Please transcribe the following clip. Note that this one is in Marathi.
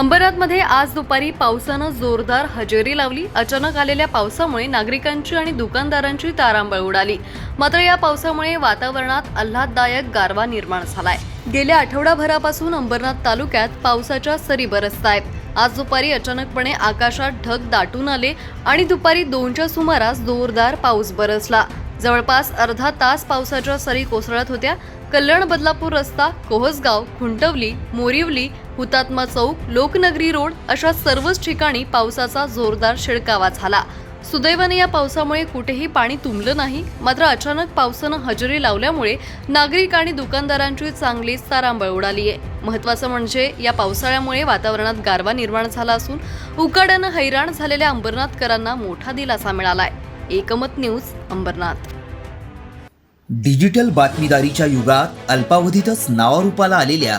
अंबरनाथमध्ये आज दुपारी पावसानं जोरदार हजेरी लावली. अचानक आलेल्या पावसामुळे नागरिकांची आणि दुकानदारांची तारांबळ उडाली. मात्र या पावसामुळे वातावरणात आल्हाददायक गारवा निर्माण झालाय. गेल्या आठवडाभरापासून अंबरनाथ तालुक्यात पावसाच्या सरी बरसत आहेत आज दुपारी अचानकपणे आकाशात ढग दाटून आले आणि दुपारी दोनच्या सुमारास जोरदार पाऊस बरसला. जवळपास अर्धा तास पावसाच्या सरी कोसळत होत्या. कल्याण बदलापूर रस्ता कोहसगाव खुंटवली मोरिवली हुतात्मा चौक लोकनगरी रोड अशा सर्वच ठिकाणी पावसाचा जोरदार शिडकावा झाला. सुदैवाने या पावसामुळे कुठेही पाणी तुंबलं नाही. मात्र अचानक पावसानं हजेरी लावल्यामुळे नागरिक आणि दुकानदारांची चांगलीच तारांबळ उडाली आहे. महत्वाचं म्हणजे या पावसाळ्यामुळे वातावरणात गारवा निर्माण झाला असून उकाड्यानं हैराण झालेल्या अंबरनाथकरांना मोठा दिलासा मिळालाय. एकमत न्यूज अंबरनाथ. डिजिटल बातमीदारीच्या युगात अल्पावधीतच नावारूपाला आलेल्या